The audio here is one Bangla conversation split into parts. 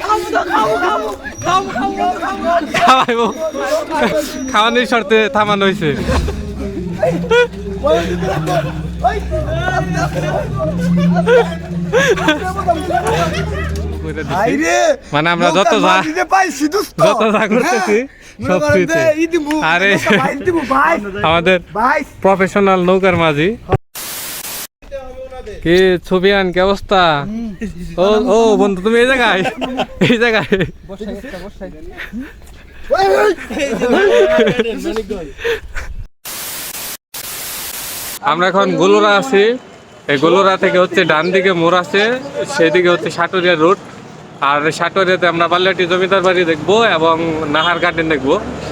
খাব খাব খাব খাওয়াইবো। খাওয়ানোর শর্তে থামানো হয়েছে করে দিছি। মানে আমরা যত যা যত যা করতেছি সব ফ্রিতে। আরে আমাদের প্রফেশনাল নৌকার মাঝি। কি ছবি আন কি অবস্থা? ও ও বন্ধু তুমি এই জায়গায়? এই জায়গায়? আমরা এখন গোলরা আছি। এই গোলরা থেকে হচ্ছে ডান দিকে মোড় আছে সেদিকে হচ্ছে সাটুরিয়া রোড। আর সাটুরিয়াতে আমরা বাল্যাটি জমিদার বাড়ি দেখব এবং নাহার গার্ডেন দেখব।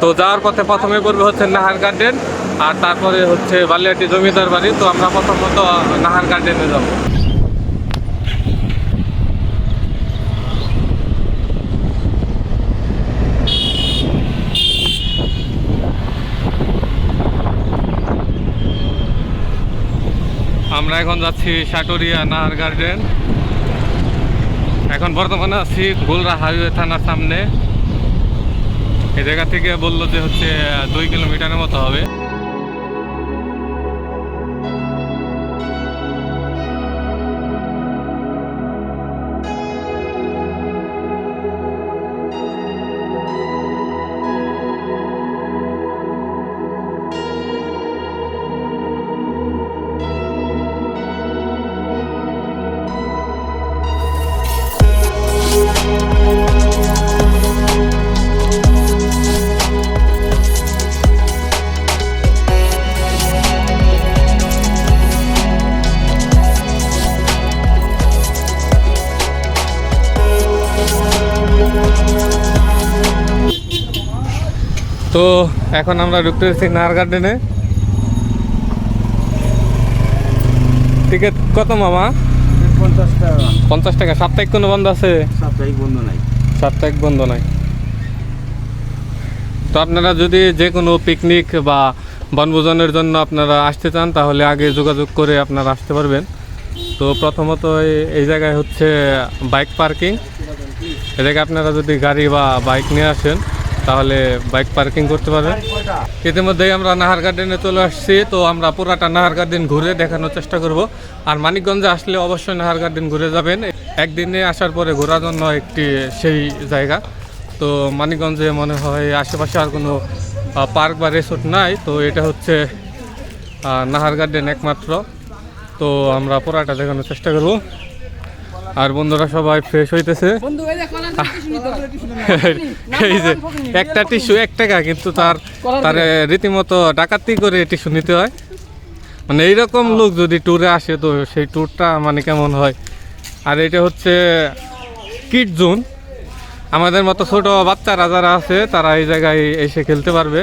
তো যাওয়ার পথে প্রথমে করবে হচ্ছে নাহার গার্ডেন আর তারপরে হচ্ছে বালিয়াটি জমিদার বাড়ি। তো আমরা প্রথমত নাহার গার্ডেনে যাব। আমরা এখন যাচ্ছি সাটুরিয়া নাহার গার্ডেন এখন বর্তমানে আছি গোলরা হাইওয়ে থানার সামনে। এ জায়গা থেকে বলল যে হচ্ছে দুই কিলোমিটারের মতো হবে। তো এখন আমরা ঢুকতে যাচ্ছি নাহার গার্ডেনে টিকিট কত মামা? পঞ্চাশ টাকা। পঞ্চাশ টাকা। সাপ্তাহিক কোনো বন্ধ আছে? সাপ্তাহিক বন্ধ নাই। সাপ্তাহিক বন্ধ নাই। তো আপনারা যদি যে কোনো পিকনিক বা বনভোজনের জন্য আপনারা আসতে চান তাহলে আগে যোগাযোগ করে আপনারা আসতে পারবেন। তো প্রথমত এই- জায়গায় হচ্ছে বাইক পার্কিং এ জায়গায় আপনারা যদি গাড়ি বা বাইক নিয়ে আসেন তাহলে বাইক পার্কিং করতে পারবেন ইতিমধ্যেই আমরা নাহার গার্ডেনে চলে আসছি, তো আমরা পুরাটা নাহার গার্ডেন ঘুরে দেখানোর চেষ্টা করব। আর মানিকগঞ্জে আসলে অবশ্যই নাহার গার্ডেন ঘুরে যাবেন। একদিনে আসার পরে ঘোরার জন্য একটি সেই জায়গা। তো মানিকগঞ্জে মনে হয় আশেপাশে আর কোনো পার্ক বা রিসোর্ট নাই, তো এটা হচ্ছে নাহার গার্ডেন একমাত্র। তো আমরা পুরাটা দেখানোর চেষ্টা করব। আর বন্ধুরা সবাই ফ্রেশ হইতেছে। এই যে একটা টিস্যু এক টাকা কিন্তু তার তার রীতিমতো ডাকাতি করে টিস্যু নিতে হয়। মানে এইরকম লোক যদি ট্যুরে আসে তো সেই ট্যুরটা মানে কেমন হয়? আর এটা হচ্ছে কিড জোন আমাদের মতো ছোট বাচ্চারা যারা আছে তারা এই জায়গায় এসে খেলতে পারবে।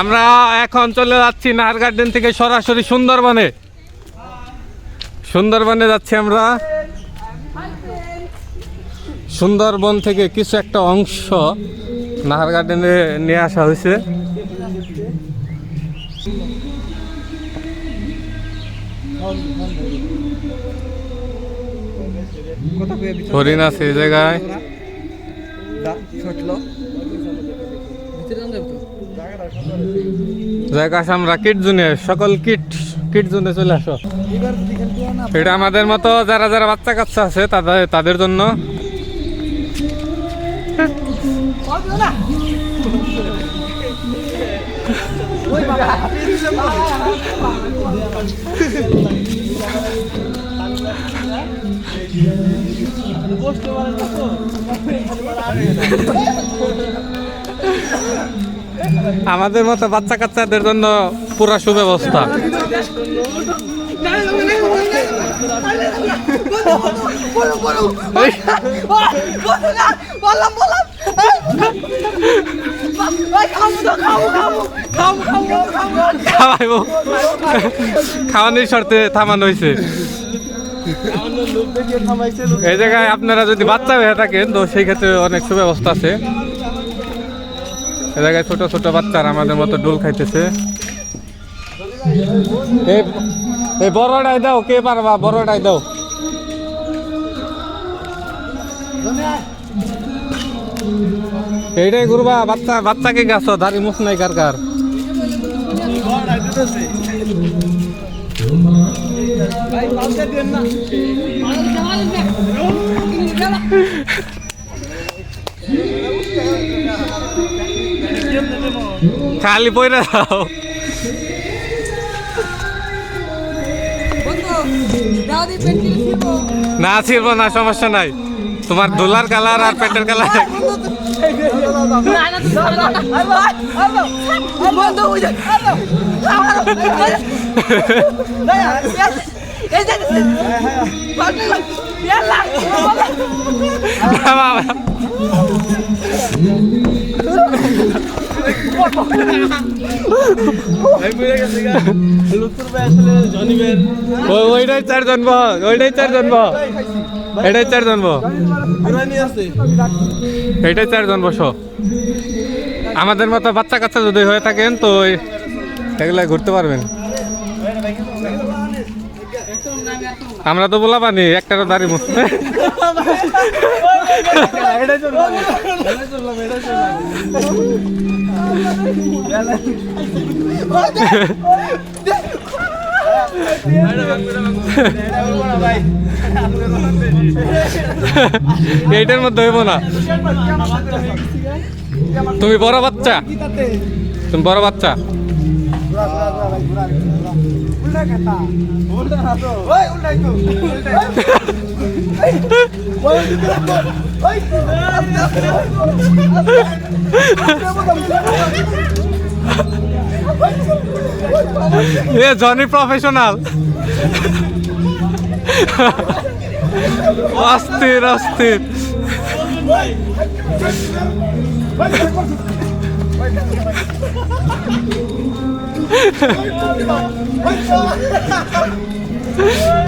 আমরা এখন চলে যাচ্ছি নাহার গার্ডেন থেকে সরাসরি সুন্দরবনে। সুন্দরবনে যাচ্ছি আমরা। সুন্দরবন থেকে কিছু একটা অংশ নাহার গার্ডেনে নিয়ে আসা হয়েছে। হরিণ আছে এই জায়গায়। জায়গা আছে আমরা, কিট জুনে, সকল কিট কিট জুনে চলে আসো। এটা আমাদের মতো যারা যারা বাচ্চা কাচ্চা আছে, তাদের তাদের জন্য। আমাদের মতো বাচ্চা কাচ্চাদের জন্য পুরা সুব্যবস্থা। খাওয়ানোর শর্তে থামানো হয়েছে এই জায়গায় আপনারা যদি বাচ্চা হয়ে থাকেন, তো সেই ক্ষেত্রে অনেক সুব্যবস্থা আছে। এই জায়গায় ছোট ছোট বাচ্চারা আমাদের মতো ডোল খাইতেছে। এই বড়টাই দাও, কে পারবা? বড়টাই দাও। এইটাই করবা বাচ্চা, বাচ্চাকে গাছ, দাড়ি মুখ নাই কার কার। খালি পয়রা দাও। না ছিড়ব না সমস্যা নাই। তোমার ডোলার কালার আর পেটের কালার না বাবা। ওই- ওইটাই চার জন্ম ওইটাই চার জন্ম এটাই চার জন্ম এটাই চার জন্ম বসো আমাদের মতো বাচ্চা কাচ্চা যদি হয়ে থাকেন, তো এগুলা ঘুরতে পারবেন। আমরা তো বলা পানি একটারও দাঁড়ি এইটার মধ্যে হইব না। তুমি বড় বাচ্চা? তুমি বড় বাচ্চা? এ জনি প্রফেশনাল অস্থির অস্থির।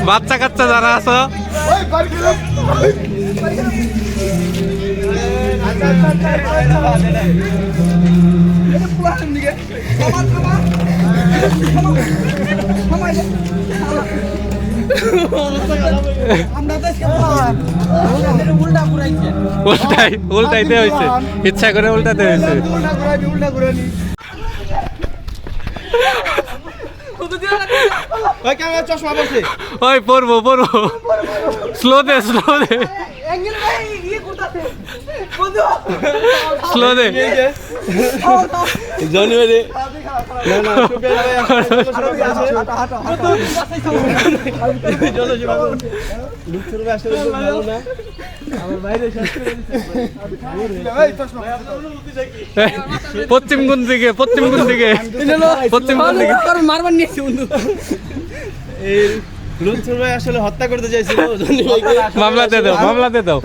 বাচ্চা কাচ্চা যারা আছো। উল্টাই উল্টাইতে হয়েছে ইচ্ছা করে উল্টাতে হয়েছে চশমা বসে ওই পড়ব পড়ব স্লো দে স্লো দে। অ্যাঙ্গেল ভাই ইয়ে করতেছে বন্ধু। স্লো দে। জনি ভাই না না পশ্চিম কোন দিকে পশ্চিম কোন দিকে পশ্চিম কোন দিকে মারবার নিয়েছে বন্ধু। এই লুৎফর ভাই আসলে হত্যা করতে চাইছিল জনি ভাইকে মামলা দে দাও মামলা দে দাও।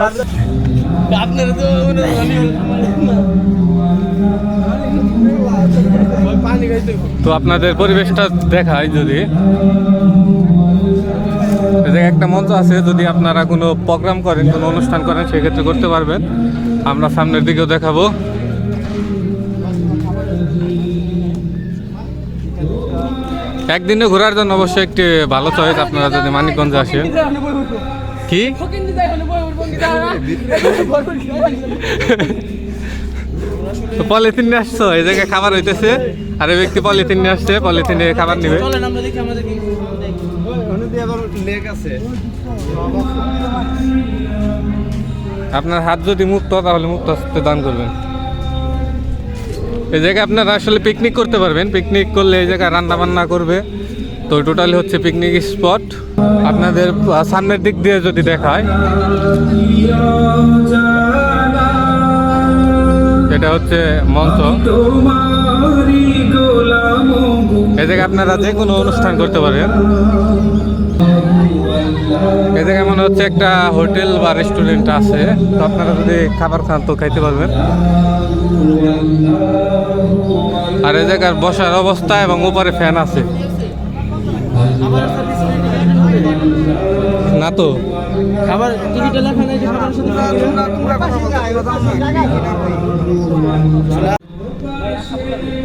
আপনারা তো মানে তো আপনাদের পরিবেশটা দেখায় যদি। একটা মঞ্চ আছে যদি আপনারা কোনো প্রোগ্রাম করেন কোনো অনুষ্ঠান করেন সেক্ষেত্রে করতে পারবেন। আমরা সামনের দিকেও দেখাবো। একদিনে ঘোরার জন্য অবশ্যই একটি ভালো চয়েস আপনারা যদি মানিকগঞ্জে আসেন। কি? পলিথিন নিয়ে আসছো এই জায়গায় খাবার হইতেছে। আর এই ব্যক্তি পলিথিন নিয়ে আসছে পলিথিনে খাবার নিবে। আপনার হাত যদি মুক্ত তাহলে মুক্ত দান করবেন। এই জায়গায় আপনারা আসলে পিকনিক করতে পারবেন। পিকনিক করলে এই জায়গায় রান্না বান্না করবে। তো টোটালি হচ্ছে পিকনিক স্পট আপনাদের সামনের দিক দিয়ে যদি দেখায়। এটা হচ্ছে মঞ্চ। এই জায়গায় আপনারা যে কোনো অনুষ্ঠান করতে পারেন এই জায়গায় মনে হচ্ছে একটা হোটেল বা রেস্টুরেন্ট আছে। তো আপনারা যদি খাবার খান তো খাইতে পারবেন। আর এই জায়গার বসার অবস্থা এবং উপরে ফ্যান আছে। না তো? খাবার টিকিটে লেখা নাই যে খাবারের সাথে free হবে?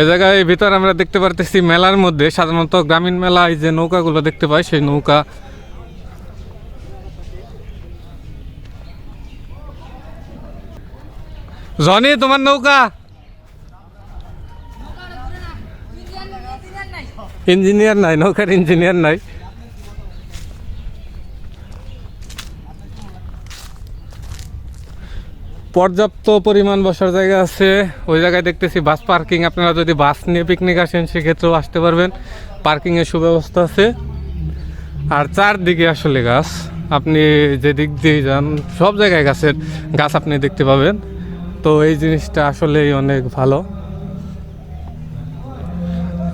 এই জায়গায় ভিতর আমরা দেখতে পারতেছি মেলার মধ্যে সাধারণত গ্রামীণ মেলায় যে নৌকাগুলো দেখতে পাই, সেই নৌকা। জনি, তোমার নৌকা? ইঞ্জিনিয়ার নাই, নৌকার ইঞ্জিনিয়ার নাই। পর্যাপ্ত পরিমাণ বসার জায়গা আছে। ওই জায়গায় দেখতেছি বাস পার্কিং। আপনারা যদি বাস নিয়ে পিকনিক আসেন, সেক্ষেত্রেও আসতে পারবেন। পার্কিংয়ের সুব্যবস্থা আছে। আর চারদিকে আসলে গাছ। আপনি যে দিক দিয়ে যান, সব জায়গায় গাছের গাছ আপনি দেখতে পাবেন। তো এই জিনিসটা আসলেই অনেক ভালো।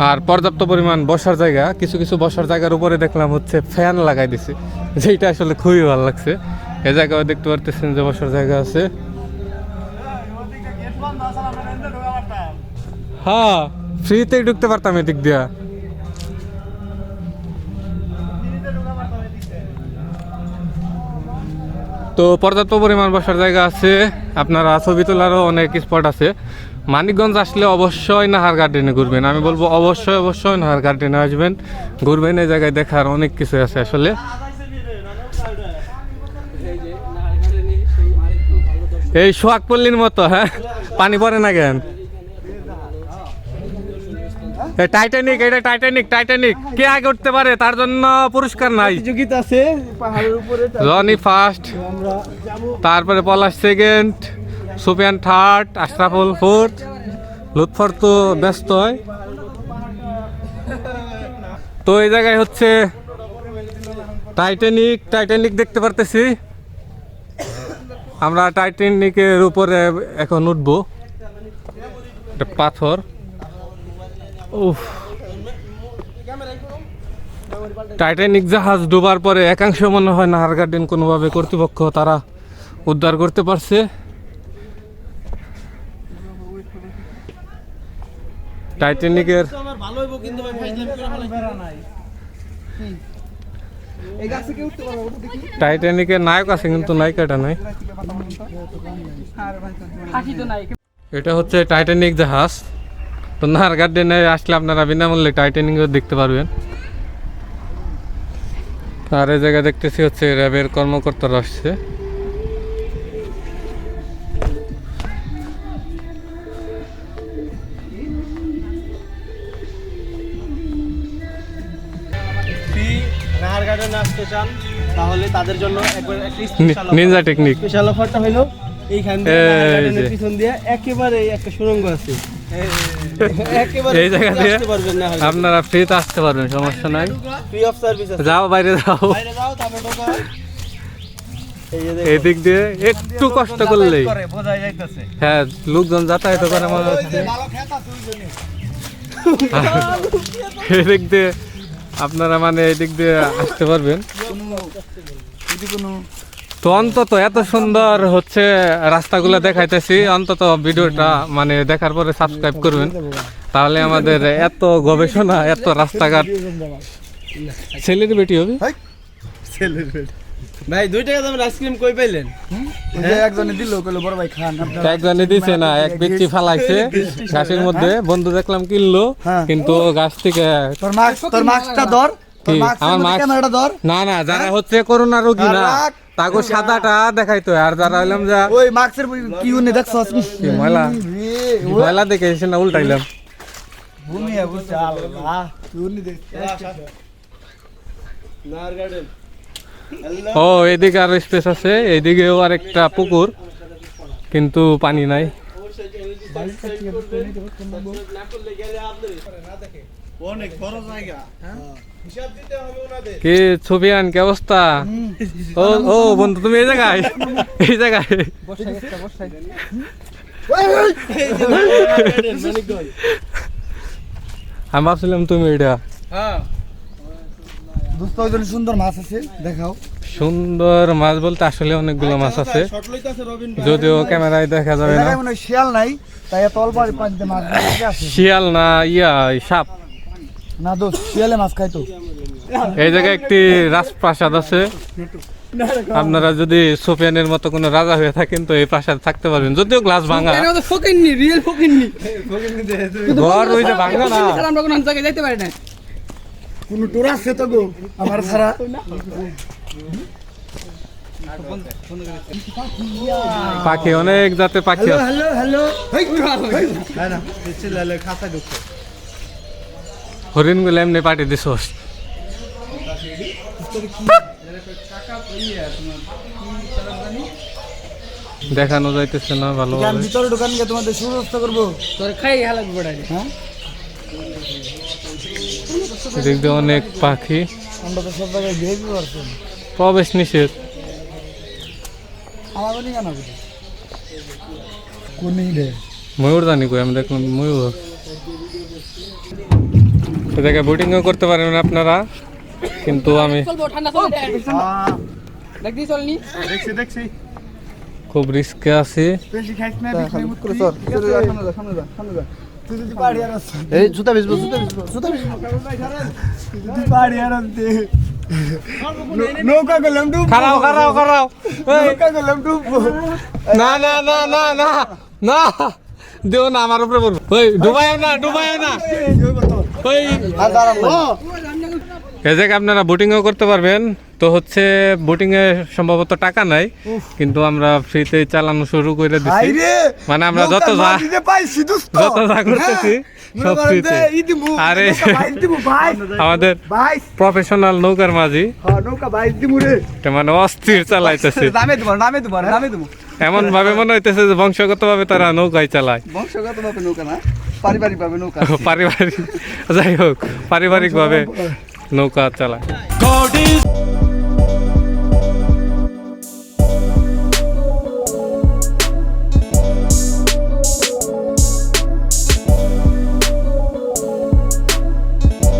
আর পর্যাপ্ত পরিমাণ বসার জায়গা, কিছু কিছু বসার জায়গার উপরে দেখলাম হচ্ছে ফ্যান লাগাই দিছে। যেটা আসলে খুবই ভালো লাগছে। এ জায়গায় দেখতে পারতেছেন যে বসার জায়গা আছে। হ্যাঁ ফ্রিতেই ঢুকতে পারতাম এদিক দিয়া। তো পর্যাপ্ত পরিমাণ বসার জায়গা আছে। আপনারা ছবি তোলারও অনেক স্পট আছে। মানিকগঞ্জ আসলে অবশ্যই নাহার গার্ডেনে ঘুরবেন। আমি বলব অবশ্যই অবশ্যই নাহার গার্ডেনে আসবেন। ঘুরবেন, এই জায়গায় দেখার অনেক কিছু আছে আসলে। এই সোহাগ পল্লীর মতো হ্যাঁ? পানি পড়ে না কেন? টাইটানিক এটা টাইটানিক টাইটানিক কে আগে উঠতে পারে? তার জন্য পুরস্কার নাই। প্রতিযোগিতা আছে পাহাড়ের উপরে রনি ফার্স্ট তারপরে Palash second Supian third Ashraful fourth Lutfor তো ব্যস্ত হয়। তো এই জায়গায় হচ্ছে টাইটানিক টাইটানিক দেখতে পারতেছি। আমরা টাইটানিকের উপরে এখন উঠবো। একটা পাথর। উফ। টাইটানিক জাহাজ ডোবার পরে একাংশ মনে হয় নাহার গার্ডেন কোনোভাবে কর্তৃপক্ষ তারা উদ্ধার করতে পারছে। টাইটানিকের আমার ভালো হইব কিন্তু ভাই ফাইজলামি করে ফেলাই। এই গাছে কি উঠতে পারব ওটা দেখি টাইটানিকের নায়ক আছে কিন্তু নায়িকাটা নাই। এটা হচ্ছে টাইটানিক জাহাজ। তো নাহার গার্ডেনে আসলে আপনারা বিনামূল্যে টাইটানিকও দেখতে পারবেন। আর এই জায়গায় দেখতেছি হচ্ছে র্যাবের কর্মকর্তারা আসছে। ফ্রি নাহার গার্ডেনে আসতে চান তাহলে তাদের জন্য একবার নিনজা টেকনিক স্পেশাল অফারটা হলো এইখান দিয়ে এই নাহার গার্ডেনের যে। পিছন দিয়ে একেবারে একটা সুড়ঙ্গ আছে। একেবারে এই জায়গা দিয়ে আপনারা ফ্রিতে আসতে পারবেন সমস্যা নাই। যাও বাইরে যাও। এদিক দিয়ে একটু কষ্ট করলেই। হ্যাঁ লোকজন যাতায়াত করে মনে হচ্ছে। এদিক দিয়ে আপনারা মানে এদিক দিয়ে আসতে পারবেন। যদি কোনো তো অন্তত এত সুন্দর হচ্ছে রাস্তাগুলো দেখাইতেছি। অন্তত ভিডিওটা মানে দেখার পরে সাবস্ক্রাইব করবেন। তাহলে আমাদের এত গবেষণা এত রাস্তাঘাট। ছেলের বেটি হবে? ভাই দুই টাকা দামের আইসক্রিম কই পাইলেন? একজনে দিল কইলো বড় ভাই খান। একজনে দিছে না এক ব্যক্তি ফালাইছে। গাছের মধ্যে বন্ধু দেখলাম কিনলো হ্যাঁ। কিন্তু গাছ থেকে তোর মাস্ক তোর মাস্কটা ধর। আমার মাস্ক? ক্যামেরাটা ধর। না না যারা হচ্ছে করোনা রোগী না। তাকে সাদাটা দেখাইতো আর যারা হইলাম যা ওই মাস্কের কি উনি দেখছস কি ময়লা? ময়লা দেখে এসে না উল্টাইলাম। ভূমি বুঝছে আল্লাহ উনি দেখ নাহার গার্ডেন ও এদিকে আর স্পেস আছে এইদিকেও আর একটা পুকুর কিন্তু পানি নাই। অনেক বড় জায়গা। ওনাদের কি ছবি আন কি অবস্থা? ও ও বন্ধু তুমি এই জায়গায়? এই জায়গায়? আমি ভাবছিলাম তুমি এটা হ্যাঁ। সুন্দর মাছ আছে দেখাও। সুন্দর মাছ বলতে আসলে অনেকগুলো মাছ আছে। শর্ট লইতাছে রবিন ভাই। যদিও ক্যামেরায় দেখা যাবে না। শিয়াল নাই তাই অল্প মাছ শিয়াল না ইয়া সাপ। না দোষ শিয়ালে মাছ খাই তো। এই জায়গায় একটি রাজপ্রাসাদ আছে। আপনারা যদি সোফিয়ানের মতো কোনো রাজা হয়ে থাকেন তো এই প্রাসাদ থাকতে পারবেন। যদিও গ্লাস ভাঙা। ফকিননি রিয়েল ফকিননি। ঘর ওই যে ভাঙা না। আমরা কোনো জায়গায় যাইতে পারি না কোন টোর আছে তো গো আমার ছাড়া। পাখি অনেক জাতের পাখি আছে। হ্যালো হ্যালো না না চিল্লালে খাঁচা ঢুকছে হরিণগুলো এমনি পাঠিয়ে দিস দেখানো যাইতেছে না ভালোভাবে ভিতরে দোকান গিয়ে তোমাদের সুব্যবস্থা করব। তোর খাই হালাত বড়াই হ্যাঁ? এদিক অনেক পাখি। আমরা তো সব জায়গায় ঘিরে পারছেন প্রবেশ নিষেধ। আমার বলি কেন কোন রে? ময়ূর জানি কই আমি দেখলাম ময়ূর। এ জায়গায় বোটিংও করতে পারেন আপনারা। কিন্তু আমি খুব রিস্কে আছি। এই জুতা জুতা জুতা যদি পাহাড়ি নৌকা ডুব খারাও খারাও খারাও নৌকা গেলাম ডুব না না না না না না। দেও না আমার উপরে পড়বে ওই ডুবাইও না ডুবাইও না। জায়গায় আপনারা বোটিংও করতে পারবেন। তো হচ্ছে বোটিং এ সম্ভবত টাকা নাই কিন্তু আমরা ফ্রিতে চালানো শুরু করে দিচ্ছি মানে আমরা যত যা যত যা করতেছি সব ফ্রিতে আরে আমাদের প্রফেশনাল নৌকার মাঝি। হ্যাঁ মানে অস্থির চালাইতেছে। এমন ভাবে মনে হইতেছে যে বংশগত ভাবে তারা নৌকায় চালায়। বংশগত ভাবে নৌকা না। পারিবারিক ভাবে নৌকা পারিবারিক যাই হোক পারিবারিকভাবে নৌকা চালায়।